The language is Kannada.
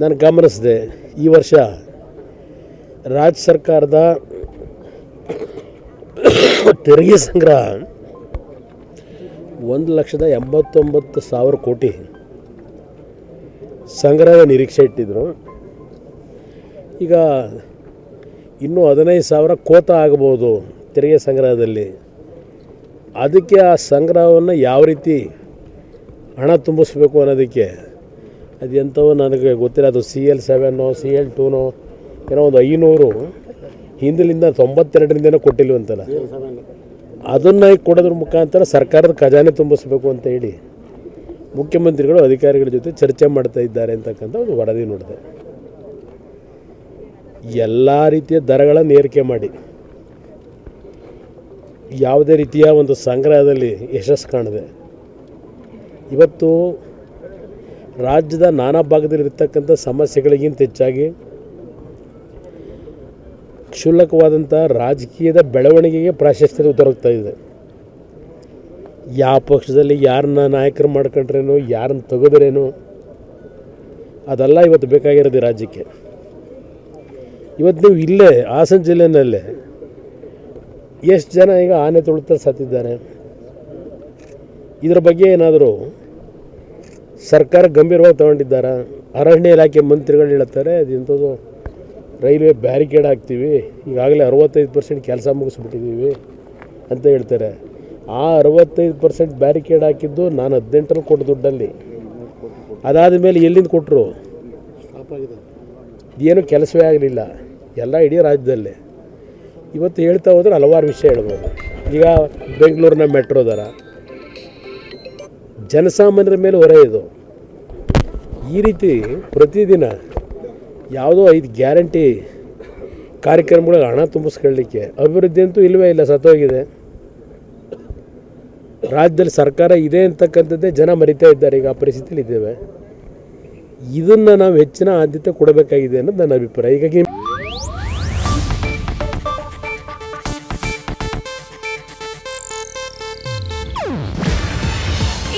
ನಾನು ಗಮನಿಸಿದೆ, ಈ ವರ್ಷ ರಾಜ್ಯ ಸರ್ಕಾರದ ತೆರಿಗೆ ಸಂಗ್ರಹ ಒಂದು ಲಕ್ಷದ ಎಂಬತ್ತೊಂಬತ್ತು ಸಾವಿರ ಕೋಟಿ ಸಂಗ್ರಹದ ನಿರೀಕ್ಷೆ ಇಟ್ಟಿದ್ರು. ಈಗ ಇನ್ನೂ ಹದಿನೈದು ಸಾವಿರ ಕೋತ ಆಗ್ಬೋದು ತೆರಿಗೆ ಸಂಗ್ರಹದಲ್ಲಿ. ಅದಕ್ಕೆ ಆ ಸಂಗ್ರಹವನ್ನು ಯಾವ ರೀತಿ ಹಣ ತುಂಬಿಸ್ಬೇಕು ಅನ್ನೋದಕ್ಕೆ ಅದು ಎಂಥವೋ ನನಗೆ ಗೊತ್ತಿಲ್ಲ. ಅದು ಸಿ ಎಲ್ ಸೆವೆನ್ನೋ ಸಿ ಎಲ್ ಟೂನೋ ಏನೋ ಒಂದು ಐನೂರು ಹಿಂದಿಲಿಂದ ತೊಂಬತ್ತೆರಡರಿಂದನೂ ಕೊಟ್ಟಿಲ್ವಂತಲ್ಲ. ಅದನ್ನು ಕೊಡೋದ್ರ ಮುಖಾಂತರ ಸರ್ಕಾರದ ಖಜಾನೆ ತುಂಬಿಸ್ಬೇಕು ಅಂತ ಹೇಳಿ ಮುಖ್ಯಮಂತ್ರಿಗಳು ಅಧಿಕಾರಿಗಳ ಜೊತೆ ಚರ್ಚೆ ಮಾಡ್ತಾ ಇದ್ದಾರೆ ಅಂತಕ್ಕಂಥ ಒಂದು ವರದಿ ನೋಡಿದೆ. ಎಲ್ಲ ರೀತಿಯ ದರಗಳನ್ನು ಏರಿಕೆ ಮಾಡಿ. ಯಾವುದೇ ರೀತಿಯ ಒಂದು ಸಂಗ್ರಹದಲ್ಲಿ ಯಶಸ್ಸು ಕಾಣಿದೆ. ಇವತ್ತು ರಾಜ್ಯದ ನಾನಾ ಭಾಗದಲ್ಲಿರ್ತಕ್ಕಂಥ ಸಮಸ್ಯೆಗಳಿಗಿಂತ ಹೆಚ್ಚಾಗಿ ಕ್ಷುಲ್ಲಕವಾದಂಥ ರಾಜಕೀಯದ ಬೆಳವಣಿಗೆಗೆ ಪ್ರಾಶಸ್ತ್ಯ ದೊರಕ್ತಾ ಇದೆ. ಯಾವ ಪಕ್ಷದಲ್ಲಿ ಯಾರನ್ನ ನಾಯಕರು ಮಾಡ್ಕೊಂಡ್ರೇನೋ, ಯಾರನ್ನ ತೆಗೆದ್ರೇನು ಅದೆಲ್ಲ ಇವತ್ತು ಬೇಕಾಗಿರೋದು ರಾಜ್ಯಕ್ಕೆ. ಇವತ್ತು ನೀವು ಇಲ್ಲೇ, ಹಾಸನ ಜಿಲ್ಲೆಯಲ್ಲೇ ಎಷ್ಟು ಜನ ಈಗ ಆನೆ ತುಳಿತ ಸತ್ತಿದ್ದಾರೆ ಇದರ ಬಗ್ಗೆ ಏನಾದರೂ ಸರ್ಕಾರ ಗಂಭೀರವಾಗಿ ತಗೊಂಡಿದ್ದಾರೆ? ಅರಣ್ಯ ಇಲಾಖೆ ಮಂತ್ರಿಗಳು ಹೇಳ್ತಾರೆ, ಅದು ಇಂಥದ್ದು ರೈಲ್ವೆ ಬ್ಯಾರಿಕೇಡ್ ಹಾಕ್ತೀವಿ, ಈಗಾಗಲೇ ಅರವತ್ತೈದು ಪರ್ಸೆಂಟ್ ಕೆಲಸ ಮುಗಿಸ್ಬಿಟ್ಟಿದ್ದೀವಿ ಅಂತ ಹೇಳ್ತಾರೆ. ಆ ಅರವತ್ತೈದು ಪರ್ಸೆಂಟ್ ಬ್ಯಾರಿಕೇಡ್ ಹಾಕಿದ್ದು ನಾನು ಹದಿನೆಂಟರಲ್ಲಿ ಕೊಟ್ಟು ದುಡ್ಡಲ್ಲಿ. ಅದಾದ ಮೇಲೆ ಎಲ್ಲಿಂದ ಕೊಟ್ಟರು ಏನು ಕೆಲಸವೇ ಆಗಲಿಲ್ಲ, ಎಲ್ಲ ಇಡೀ ರಾಜ್ಯದಲ್ಲೇ. ಇವತ್ತು ಹೇಳ್ತಾ ಹೋದ್ರೆ ಹಲವಾರು ವಿಷಯ ಹೇಳ್ಬೋದು. ಈಗ ಬೆಂಗಳೂರಿನ ಮೆಟ್ರೋ ದರ ಜನಸಾಮಾನ್ಯರ ಮೇಲೆ ಹೊರೆ ಇದು. ಈ ರೀತಿ ಪ್ರತಿದಿನ ಯಾವುದೋ ಐದು ಗ್ಯಾರಂಟಿ ಕಾರ್ಯಕ್ರಮಗಳ ಹಣ ತುಂಬಿಸ್ಕೊಳ್ಳಿಕ್ಕೆ ಅಭಿವೃದ್ಧಿ ಅಂತೂ ಇಲ್ಲವೇ ಇಲ್ಲ, ಸತ್ತೋಗಿದೆ. ರಾಜ್ಯದಲ್ಲಿ ಸರ್ಕಾರ ಇದೆ ಅಂತಕ್ಕಂಥದ್ದೇ ಜನ ಮರಿತಾ ಇದ್ದಾರೆ, ಈಗ ಆ ಪರಿಸ್ಥಿತಿಲಿ ಇದ್ದೇವೆ ಇದನ್ನು ನಾವು ಹೆಚ್ಚಿನ ಆದ್ಯತೆ ಕೊಡಬೇಕಾಗಿದೆ ಅನ್ನೋದು ನನ್ನ ಅಭಿಪ್ರಾಯ. ಹೀಗಾಗಿ